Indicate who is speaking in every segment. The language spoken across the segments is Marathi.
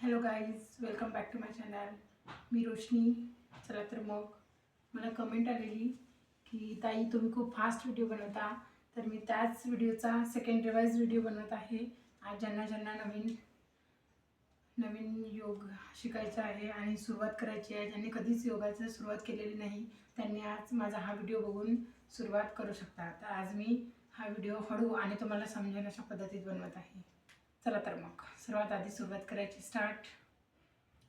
Speaker 1: Hello guys welcome back to my channel मी रोशनी. चला तर मग मला कमेंट आलेली की ताई तुम्ही खूप फास्ट व्हिडिओ बनवता. तर मी त्याच व्हिडिओचा सेकंड रिवाईज व्हिडिओ बनवत आहे. आज ज्यांना ज्यांना नवीन नवीन योग शिकायचा आहे आणि सुरुवात करायची आहे ज्यांनी कधीच योगाचं सुरुवात केलेली नाही त्यांनी आज माझा हा व्हिडिओ बघून सुरुवात करू शकता. तर आज मी हा व्हिडिओ हळू आणि तुम्हाला समजेल अशा पद्धतीत बनवत आहे. चला तर मग सर्वात आधी सुरुवात करायची स्टार्ट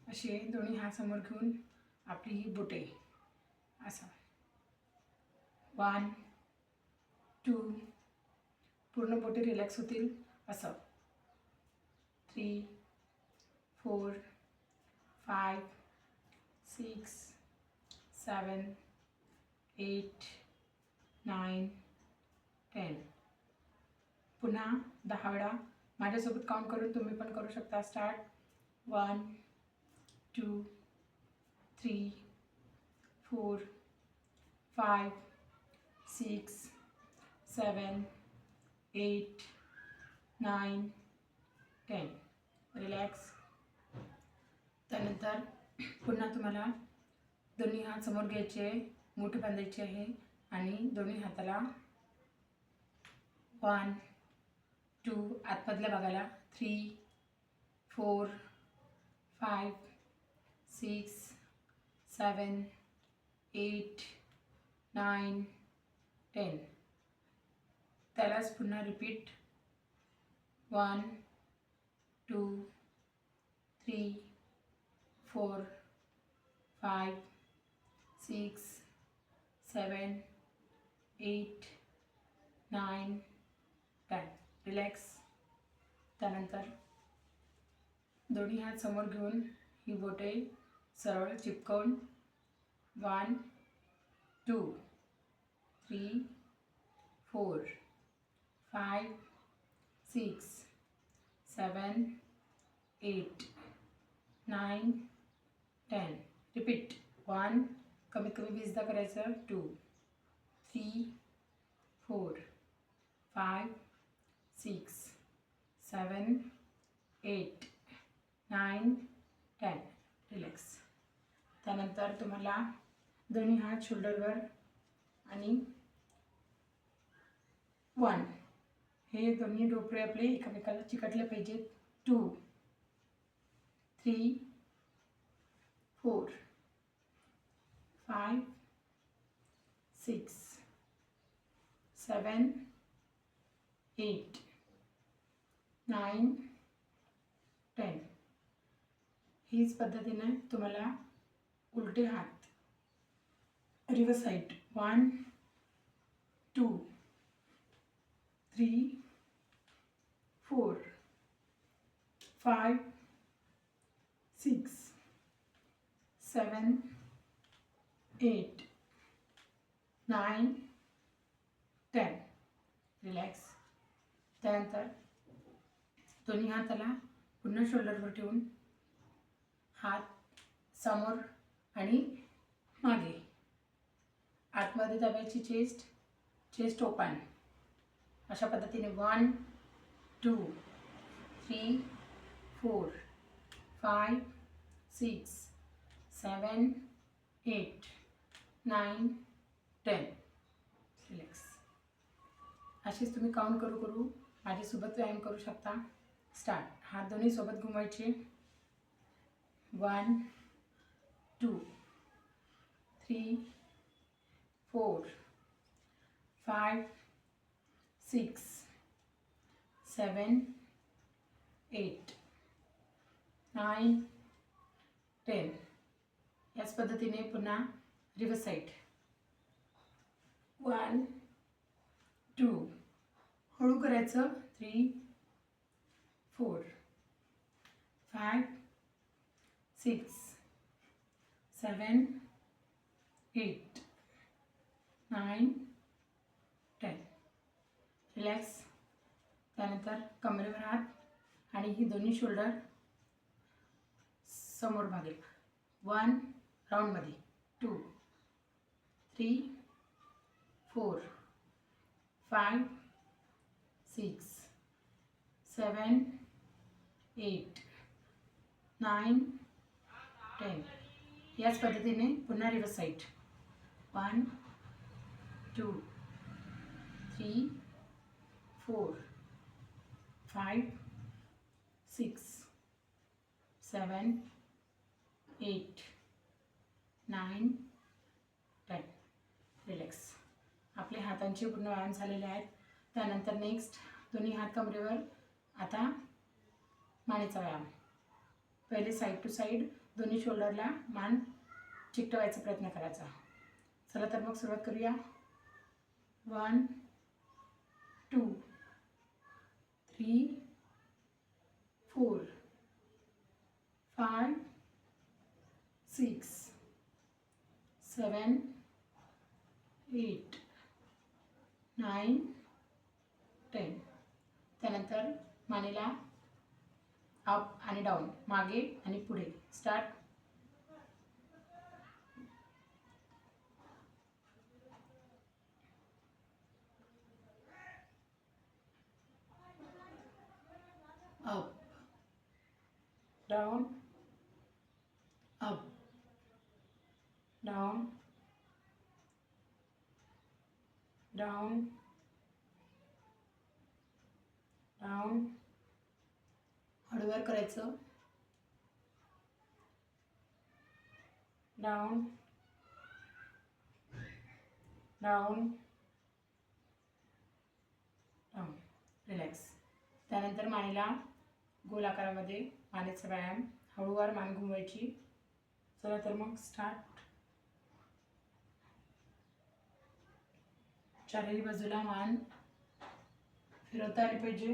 Speaker 1: असे दोन्ही हात समोर घेऊन आपली ही बोटे. असं. वन टू पूर्ण बोटे रिलॅक्स होतील. असं. Three four five six seven eight nine ten पुन्हा दहा वेळा माझ्यासोबत काउंट करून तुम्ही पण करू शकता. Start one two three four five six seven eight nine ten relax त्यानंतर पुन्हा तुम्हाला दोन्ही हात समोर घ्यायचे मोठे बांधायचे आहे आणि दोन्ही हाताला वन टू आतमधल्या भागाला three four five six seven eight nine ten. त्यालाच पुन्हा repeat. One two three four five six seven eight nine ten. Relax त्यानंतर दोन्ही हात समोर घेऊन ही बोटे सरळ चिपकवून one two three four five six seven eight nine ten repeat one कमीत कमी वीसदा करायचं. Two three four five six seven eight nine ten. Relax. त्यानंतर तुम्हाला दोन्ही हात शोल्डरवर आणि वन. हे दोन्ही डोपरे आपले एकामेकाला चिकटले पाहिजेत. Two three four five six seven eight. Nine, ten. हीच पद्धतीने तुम्हाला उलटे हात. Reverse side. One, two, three, four five six, seven, eight, nine, ten. Relax. त्यानंतर दोन्ही हाताला पुन्हा शोल्डरवर ठेवून हात समोर आणि मागे. आतमध्ये दाबायची चेस्ट चेस्ट ओपन अशा पद्धतीने one two three four five six seven eight nine ten relax अशीच तुम्ही काउंट करू करू माझ्यासोबत व्यायाम करू शकता. स्टार्ट. हात दोन्ही सोबत घुमवायचे. One two three four five six seven eight nine ten. याच पद्धतीने पुन्हा रिव्हर्स साईड. One two. हळू करायचं. Three four five six seven eight nine ten relax त्यानंतर कमरेवर हात आणि ही दोन्ही शोल्डर समोर भागेल. वन राऊंडमध्ये two three four five six seven eight nine ten याच पद्धतीने पुन्हा reverse side one two three four five six seven eight nine ten relax आपले हातांचे पूर्ण व्यायाम झालेले आहेत. त्यानंतर नेक्स्ट दोन्ही हात कमरेवर. आता मानेचा व्यायाम पहिले साईड टू साईड दोन्ही शोल्डरला मान चिकटवायचा प्रयत्न करायचा. चला तर मग सुरुवात करूया. One two three four five six seven eight nine ten त्यानंतर मानेला अप आणि डाऊन मागे आणि पुढे. Start up down up down down down हळूवार करायचं. डाऊन डाऊन डाऊन रिलॅक्स त्यानंतर मानेला गोल आकारामध्ये मानेचा व्यायाम हळूवार मान घुमवायची चला तर मग स्टार्ट चारही बाजूला मान फिरवता आली पाहिजे.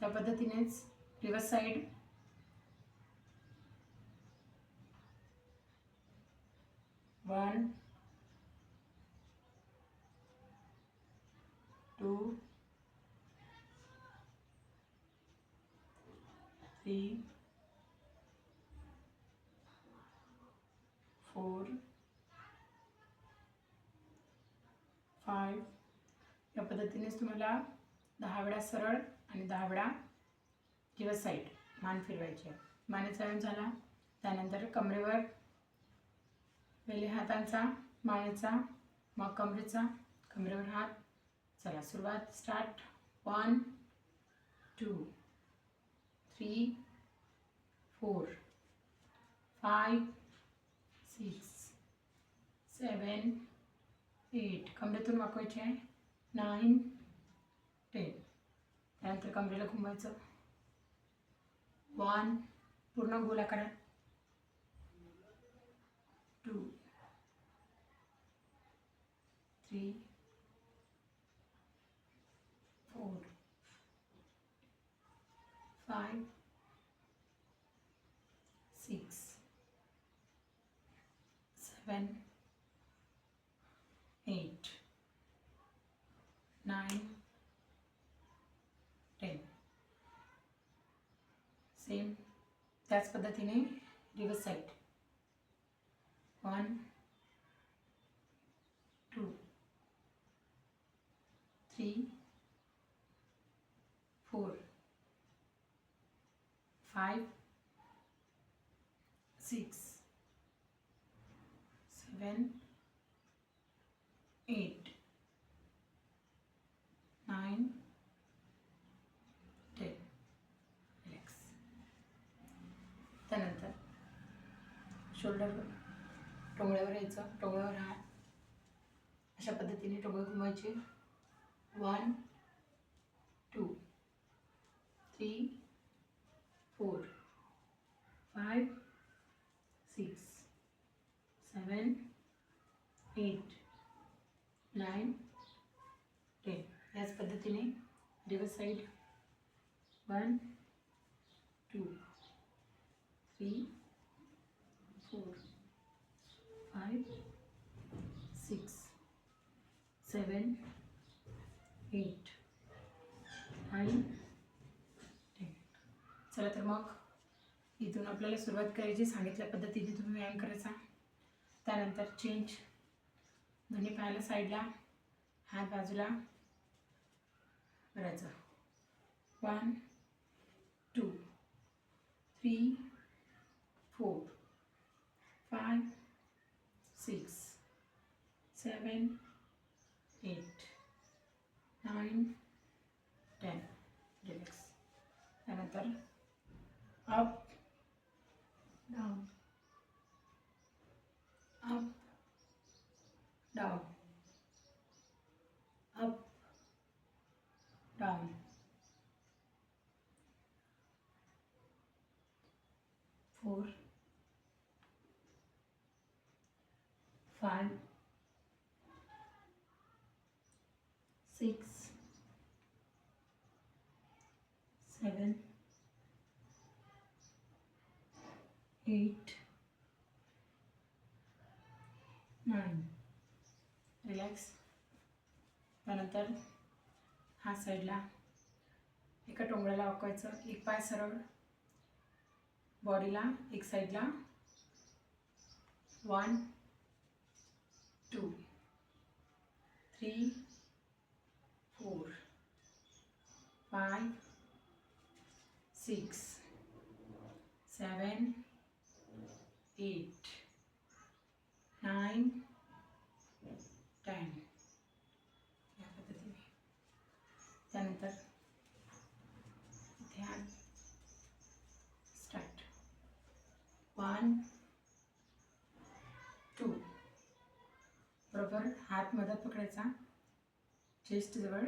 Speaker 1: त्या पद्धतीनेच reverse side one two three four five या पद्धतीनेच तुम्हाला दहा वेळा सरळ आणि दाबडा किंवा साईड मान फिरवायची आहे. मानेचा व्यायाम झाला. त्यानंतर कमरेवर पहिले हातांचा मानेचा मग कमरेचा कमरेवर हात. चला सुरुवात start. One two three four five six seven eight. कमरेतून वाकवायचे आहे. Nine ten. त्यानंतर कमरेला घुमवायचं वन पूर्ण गोल आकारात two three four five, six seven, same त्याच पद्धतीने reverse side one two three four five six seven eight, nine, ten. Relax. त्यानंतर शोल्डर टोंगळ्यावर यायचं. टोंगळ्यावर हात. अशा पद्धतीने टोंगळे घुमायचे. One two three four five six seven eight nine ten याच पद्धतीने reverse side one two three five six seven eight nine ten चला तर मग इथून आपल्याला सुरुवात करायची. सांगितल्या पद्धतीने तुम्ही व्यायाम करायचा. त्यानंतर चेंज दोन्ही पायाला साईडला हात बाजूला करायचं. One two three four five six seven eight nine ten relax त्यानंतर up down up down up down four five, six seven eight nine. Relax त्यानंतर हा साईडला एका टोंगळ्याला वाकवायचं. एक पाय सरळ. बॉडीला एक साईडला one two three four five six seven eight nine ten. या पद्धतीने ध्यान। हात मधात पकडायचा. चेस्टजवळ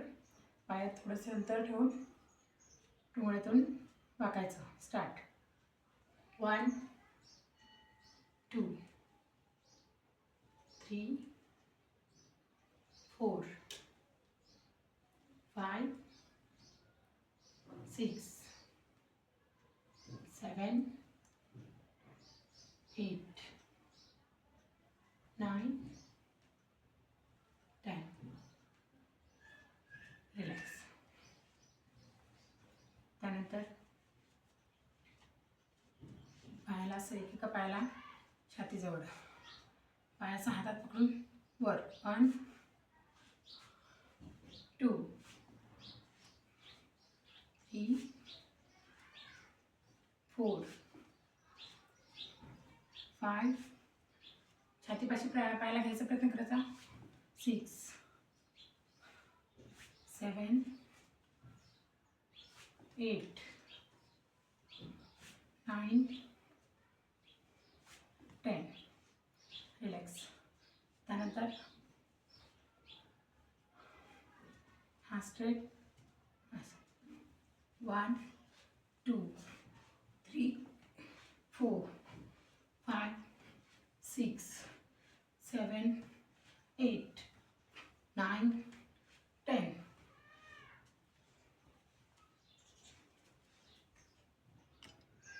Speaker 1: पायात थोडंसं अंतर ठेवून टुंगळ्यातून वाकायचं. Start one two three four five six seven eight nine ten relax त्यानंतर असं एक एका पायाला छातीजवळ. पायाचा हातात पकडून वर. One two three four five छातीपाशी पाय पायाला घ्यायचा प्रयत्न करायचा. Six seven eight nine ten relax त्यानंतर हा straight one two three four five six seven eight nine ten